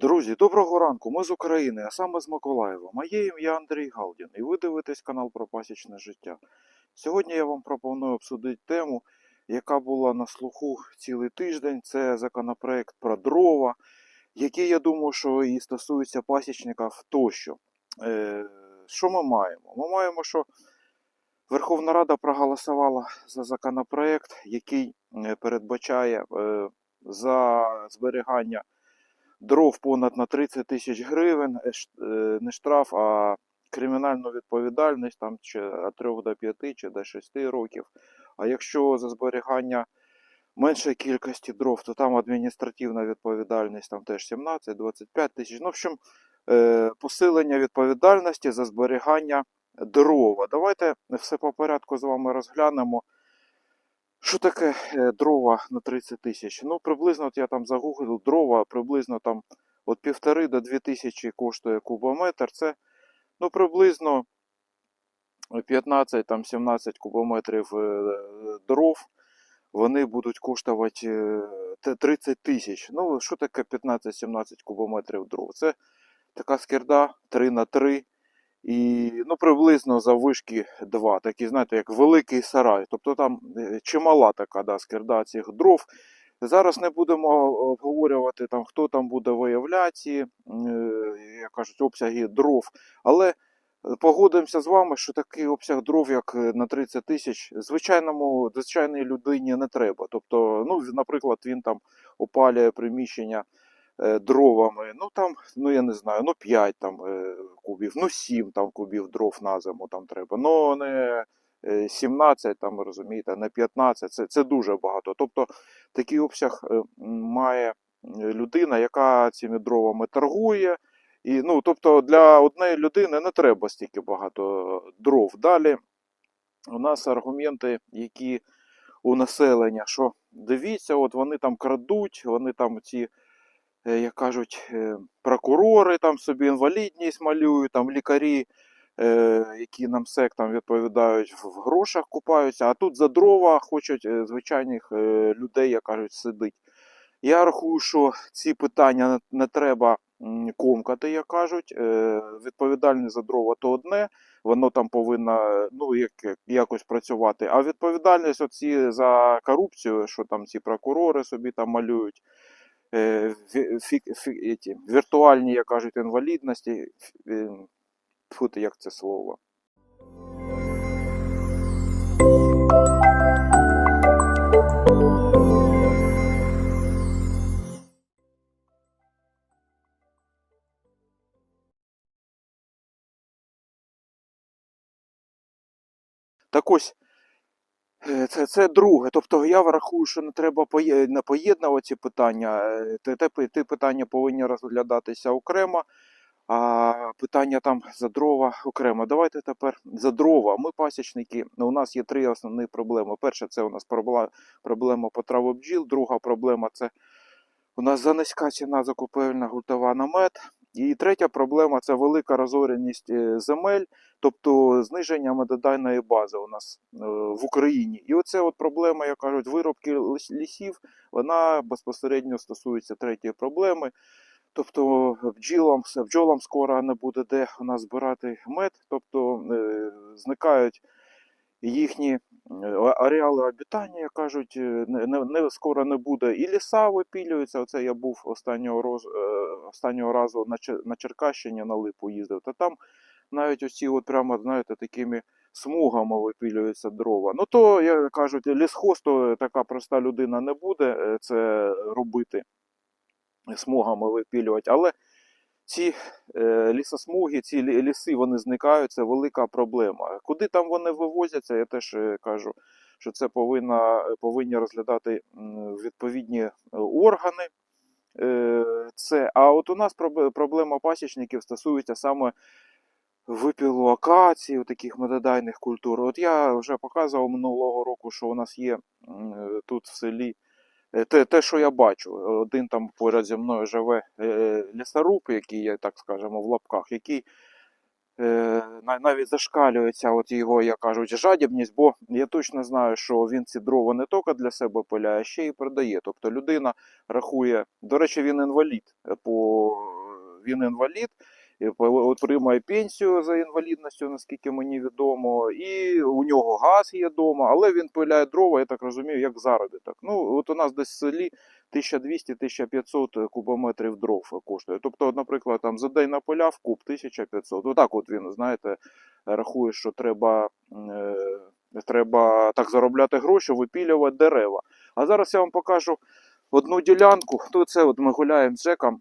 Друзі, доброго ранку. Ми з України, а саме з Миколаєва. Моє ім'я Андрій Галдін, і ви дивитесь канал про пасічне життя. Сьогодні я вам пропоную обсудити тему, яка була на слуху цілий тиждень. Це законопроект про дрова, який, я думаю, що і стосується пасічників тощо. Е, що ми маємо? Ми маємо, що Верховна Рада проголосувала за законопроект, який е, передбачає е, за зберігання дров понад на 30 тисяч гривень, е, е, не штраф, а кримінальну відповідальність там чи від 3 до 5 чи до 6 років. А якщо за зберігання меншої кількості дров, то там адміністративна відповідальність там теж 17-25 тисяч. Ну, в общем, е, посилення відповідальності за зберігання дрова. Давайте все по порядку з вами розглянемо. Що таке е, дрова на 30 тисяч? Ну, приблизно, от я там загуглив, дрова приблизно там від півтори до 2 тисячі коштує кубометр. Це ну, приблизно 15-17 кубометрів е, дров. Вони будуть коштувати е, 30 тисяч. Ну, що таке 15-17 кубометрів дров? Це така скирда 3 на 3 і ну, приблизно заввишки 2. Такі, знаєте, як великий сарай. Тобто там е, чимала така да, скирда цих дров. Зараз не будемо обговорювати, там, хто там буде виявляти, е, як кажуть, обсяги дров. Але погодимося з вами, що такий обсяг дров, як е, на 30 тисяч, звичайному, звичайній людині не треба. Тобто, ну, наприклад, він там опалює приміщення е, дровами, ну там, ну я не знаю, ну 5 там е, кубів, ну 7 там кубів дров на зиму там треба. Ну не е, 17, там розумієте, не 15, це, це дуже багато. Тобто такий обсяг е, має е, людина, яка цими дровами торгує. І, ну, тобто для однієї людини не треба стільки багато дров. Далі у нас аргументи, які у населення, що дивіться, от вони там крадуть, вони там ці, е, як кажуть, е, прокурори там собі інвалідність малюють, там лікарі, е, які нам сек там відповідають, в грошах купаються, а тут за дрова хочуть е, звичайних е, людей, як кажуть, сидить. Я рахую, що ці питання не, треба комкати, як кажуть. Е, відповідальність за дрова то одне, воно там повинно ну, як, якось працювати. А відповідальність оці за корупцію, що там ці прокурори собі там малюють, е, фі, фі, фі, ті, віртуальні, як кажуть, інвалідності. е, Тьфу ти, як це слово? Так ось, е, це, це друге. Тобто я врахую, що не треба не поєднувати ці питання. Е, Те, питання повинні розглядатися окремо, а питання там за дрова окремо. Давайте тепер за дрова. Ми пасічники. У нас є три основні проблеми. Перша це у нас проблема, проблема потраву бджіл. Друга проблема це у нас занизька ціна закупівельна гуртова на мед. І третя проблема це велика розореність е, земель, тобто зниження медодайної бази у нас е, в Україні. І оце от проблема, як кажуть, виробки лісів, вона безпосередньо стосується третьої проблеми. Тобто бджілам, бджолам скоро не буде де у нас збирати мед, тобто е, зникають їхні ареали обітання, як кажуть, не, не, скоро не буде. І ліса випілюються. Оце я був останнього, роз, останнього разу на, Чер- на Черкащині на Липу їздив, та там навіть оці от прямо, знаєте, такими смугами випілюються дрова. Ну то, як кажуть, лісхоз, то така проста людина не буде е, це робити, смугами випілювати, але ці е, лісосмуги, ці ліси, вони зникають, це велика проблема. Куди там вони вивозяться, я теж е, кажу, що це повинна, повинні розглядати відповідні е, органи. Е, Це, а от у нас проблема пасічників стосується саме випілу акації, таких медодайних культур. От я вже показував минулого року, що у нас є е, тут в селі Е, те, те, що я бачу, один там поряд зі мною живе лісоруб, який, так скажемо, в лапках, який навіть зашкалюється от його, як кажуть, жадібність, бо я точно знаю, що він ці дрова не тільки для себе пиляє, а ще й продає. Тобто людина рахує, до речі, він інвалід, е, по він інвалід. Отримує пенсію за інвалідністю, наскільки мені відомо, і у нього газ є вдома, але він пиляє дрова, я так розумію, як заробіток. Ну, от у нас десь в селі 1200-1500 кубометрів дров коштує. Тобто, наприклад, там за день напиляв куб 1500. Отак от він, знаєте, рахує, що треба, е, треба так заробляти гроші, випілювати дерева. А зараз я вам покажу одну ділянку. Тут це от ми гуляємо з Жеком.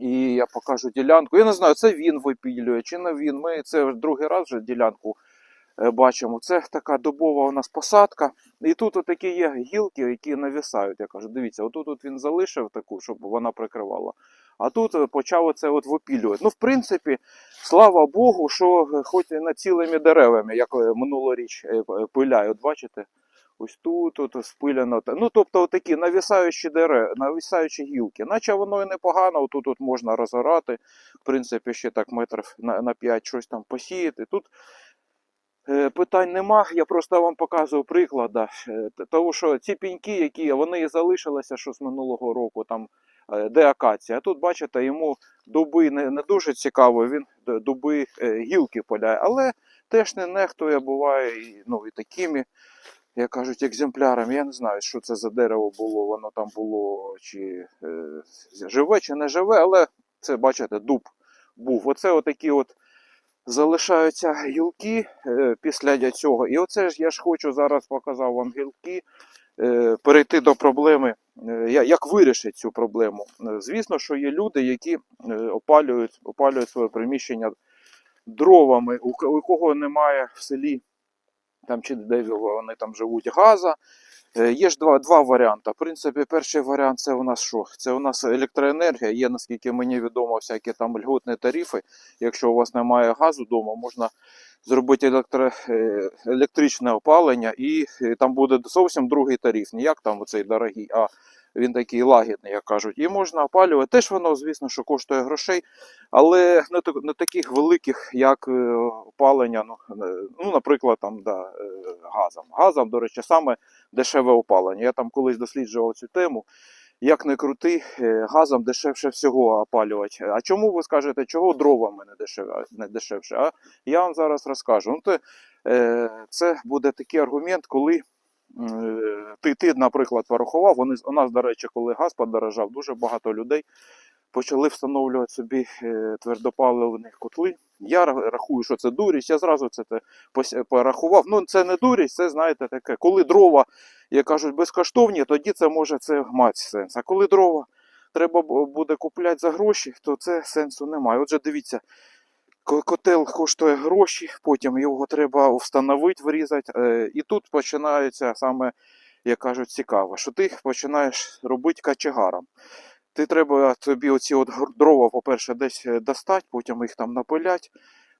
І я покажу ділянку. Я не знаю, це він випілює чи не він. Ми це другий раз вже ділянку е, бачимо. Це така дубова у нас посадка. І тут такі є гілки, які навісають. Я кажу, дивіться, отут от він залишив таку, щоб вона прикривала. А тут е, почав оце от випілювати. Ну, в принципі, слава Богу, що е, хоч і над цілими деревами, як минулоріч пиляють, бачите? Ось тут от спилено. Ну, тобто такі навісаючі дерева, навісаючі гілки. Наче воно і непогано, отут от можна розорати, в принципі, ще так метрів на, на 5 щось там посіяти. Тут е, питань нема, я просто вам показую приклад. е, т- Тому що ці піньки, які вони і залишилися, що з минулого року, там е, де акація. А тут, бачите, йому дуби не, не дуже цікаво, він дуби е, гілки поляє, але теж не нехтує, буває ну, і такими як кажуть, екземплярами. Я не знаю, що це за дерево було, воно там було чи е, живе, чи не живе, але це, бачите, дуб був. Оце отакі от залишаються гілки е, після цього. І оце ж я ж хочу зараз показав вам гілки. е, Перейти до проблеми, е, як вирішити цю проблему. Е, Звісно, що є люди, які опалюють, опалюють своє приміщення дровами, у кого немає в селі там чи де вони там живуть газа. Е, Є ж два, два варіанти. В принципі, перший варіант це у нас що? Це у нас електроенергія. Є, наскільки мені відомо, всякі там льготні тарифи. Якщо у вас немає газу вдома, можна зробити електро, е, електричне опалення, і е, там буде зовсім другий тариф. Ніяк там оцей дорогий, а він такий лагідний, як кажуть. І можна опалювати. Теж воно, звісно, що коштує грошей, але не, так- не таких великих, як е, опалення. Ну, е, ну, наприклад, там, да, е, газом. Газом, до речі, саме дешеве опалення. Я там колись досліджував цю тему. Як не крути, газом дешевше всього опалювати. А чому ви скажете, чого дровами не дешевше? Не дешевше? А я вам зараз розкажу. Ну, то, е, це буде такий аргумент, коли ти, ти, наприклад, порахував. Вони, у нас, до речі, коли газ подорожав, дуже багато людей почали встановлювати собі е, твердопаливні котли. Я рахую, що це дурість. Я зразу це порахував. Ну, це не дурість, це знаєте таке. Коли дрова, як кажуть, безкоштовні, тоді це може це мати сенс. А коли дрова треба буде купляти за гроші, то це сенсу немає. Отже, дивіться, котел коштує гроші, потім його треба встановити, врізати. е, І тут починається саме, як кажуть, цікаво, що ти починаєш робити качегаром. Ти треба тобі оці от дрова, по-перше, десь е, достати, потім їх там напилять,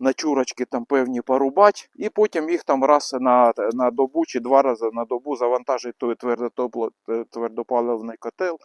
на чурочки там певні порубать, і потім їх там раз на, на добу чи два рази на добу завантажить той е, твердопаливний котел.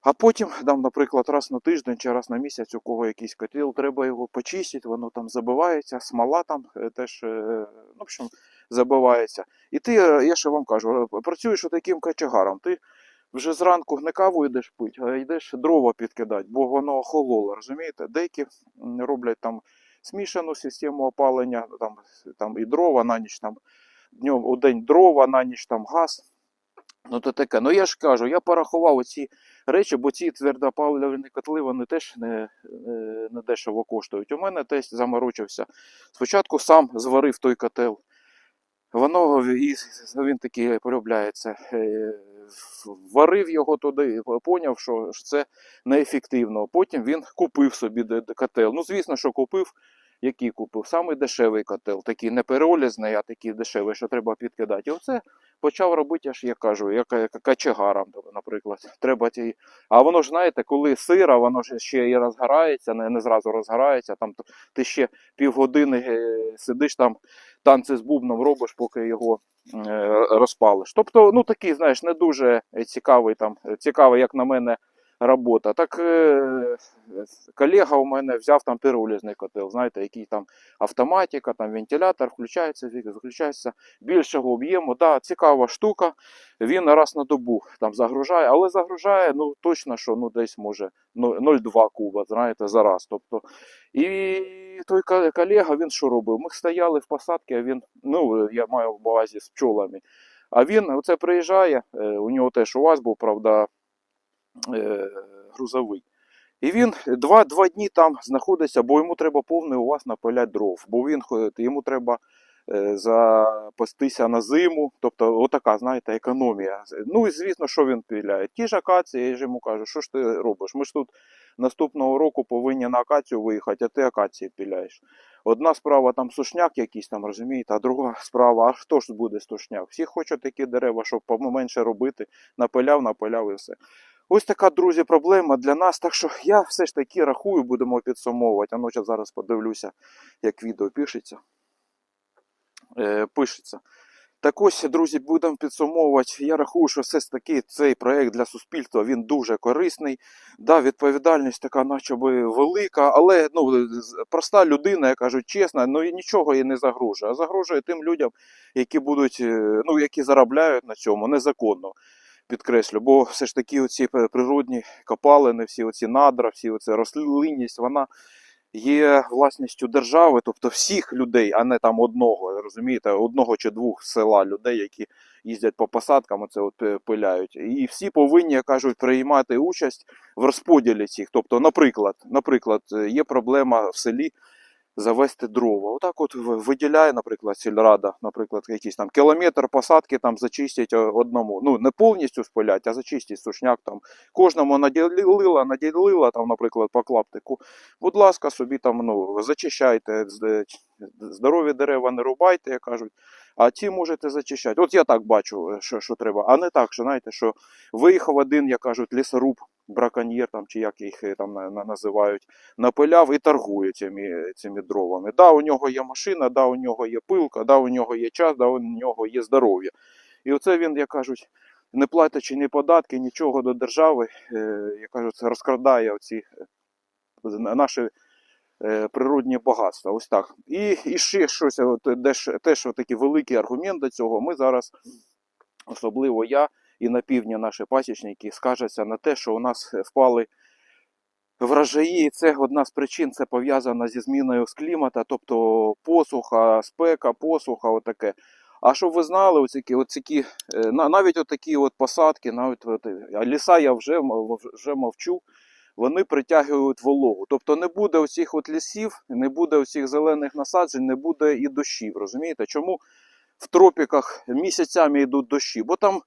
А потім, там, наприклад, раз на тиждень чи раз на місяць, у кого якийсь котел, треба його почистити, воно там забивається, смола там е, теж, е, ну, в общем, забивається. І ти, е, я ще вам кажу, працюєш таким качагаром. Ти вже зранку не каву йдеш пить, а йдеш дрова підкидати, бо воно охололо, розумієте? Деякі роблять там смішану систему опалення, там, там і дрова на ніч, там днем у день дрова, на ніч там газ. Ну то таке. Ну я ж кажу, я порахував ці речі, бо ці твердопаливні котли вони теж не, не, дешево коштують. У мене теж заморочився. Спочатку сам зварив той котел. Воно і він такий полюбляється. е, Варив його туди, поняв, що це неефективно. Потім він купив собі котел. Ну, звісно, що купив. Який купив? Самий дешевий котел, такий не переолізний, а такий дешевий, що треба підкидати. І оце почав робити, аж я кажу, як, як качегаром, наприклад. Треба ті... А воно ж знаєте, коли сира, воно ж ще і розгорається, не, не зразу розгорається. Там ти ще півгодини е, сидиш там, танці з бубном робиш, поки його е, розпалиш. Тобто, ну такий, знаєш, не дуже цікавий там, цікавий, як на мене, робота. Так е, колега у мене взяв там піролізний котел, знаєте, який там автоматика, там вентилятор включається, виключається більшого об'єму. Да, цікава штука. Він раз на добу там загружає, але загружає ну точно, що ну десь може ну, 0,2 куба, знаєте, за раз. Тобто, і той колега, він що робив? Ми стояли в посадці, а він, ну я маю в увазі з пчолами. А він оце приїжджає, е, у нього теж у вас був, правда, грузовий. І він два, два дні там знаходиться, бо йому треба повний у вас напиляти дров, бо він йому треба е, запастися на зиму. Тобто, отака, знаєте, економія. Ну і звісно, що він піляє? Ті ж акації, я ж йому кажу, що ж ти робиш? Ми ж тут наступного року повинні на акацію виїхати, а ти акації піляєш. Одна справа там сушняк якийсь там, розумієте, а друга справа, а хто ж буде сушняк? Всі хочуть такі дерева, щоб поменше робити, напиляв, напиляв і все. Ось така, друзі, проблема для нас. Так що я все ж таки рахую, будемо підсумовувати. А ну, зараз подивлюся, як відео пишеться. Е, пишеться. Так ось, друзі, будемо підсумовувати. Я рахую, що все ж таки цей проект для суспільства він дуже корисний. Да, відповідальність така, наче би велика, але ну, проста людина, я кажу чесно, ну і нічого їй не загрожує. А загрожує тим людям, які будуть, е, ну, які заробляють на цьому незаконно. Підкреслю, бо все ж таки оці природні копалини, всі оці надра, всі оці рослинність, вона є власністю держави, тобто всіх людей, а не там одного, розумієте, одного чи двох села людей, які їздять по посадкам, це от е, пиляють. І всі повинні, як кажуть, приймати участь в розподілі цих. Тобто, наприклад, наприклад, е, є проблема в селі завести дрова. Отак от виділяє, наприклад, сільрада, наприклад, якийсь там кілометр посадки там зачистять одному. Ну, не повністю спилять, а зачистять сушняк там. Кожному наділила, наділила там, наприклад, по клаптику. Будь ласка, собі там ну, зачищайте, здорові дерева не рубайте, як кажуть, а ті можете зачищати. От я так бачу, е, що, що треба. А не так, що знаєте, що виїхав один, як кажуть, лісоруб, браконьєр там, чи як їх е, там на- на- називають, напиляв і торгує цими, цими дровами. Да, у нього є машина, да, у нього є пилка, да, у нього є час, да, у нього є здоров'я. І оце він, як кажуть, не платячи ні податки, нічого до держави, е, як кажуть, розкрадає оці е, наші природні багатства. Ось так. І, і ще щось, от, теж, теж такий великий аргумент до цього. Ми зараз, особливо я і на півдні наші пасічники, скаржаться на те, що у нас впали врожаї. І це одна з причин, це пов'язано зі зміною з клімата, тобто посуха, спека, посуха, отаке. А щоб ви знали, оці, оці, е, навіть отакі от посадки, навіть от, ліса я вже, вже мовчу, вони притягують вологу. Тобто не буде оцих от лісів, не буде оцих зелених насаджень, не буде і дощів. Розумієте? Чому в тропіках місяцями йдуть дощі? Бо там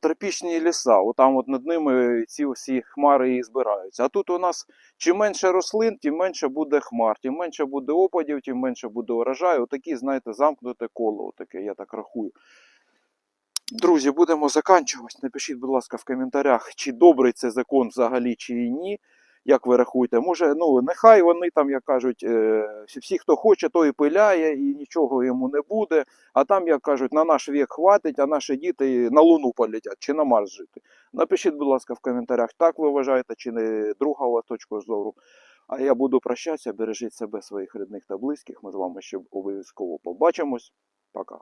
тропічні ліса, отам от над ними ці всі хмари і збираються. А тут у нас чим менше рослин, тим менше буде хмар, тим менше буде опадів, тим менше буде урожаю. Отакі, знаєте, замкнуте коло, отаке, я так рахую. Друзі, будемо заканчувати. Напишіть, будь ласка, в коментарях, чи добрий це закон взагалі, чи ні. Як ви рахуєте? Може, ну нехай вони там, як кажуть, е, всі- хто хоче, той і пиляє, і нічого йому не буде. А там, як кажуть, на наш вік хватить, а наші діти на Луну полетять чи на Марс жити. Напишіть, будь ласка, в коментарях, так ви вважаєте, чи не друга у вас точка зору. А я буду прощатися, бережіть себе, своїх рідних та близьких. Ми з вами ще обов'язково побачимось. Пока.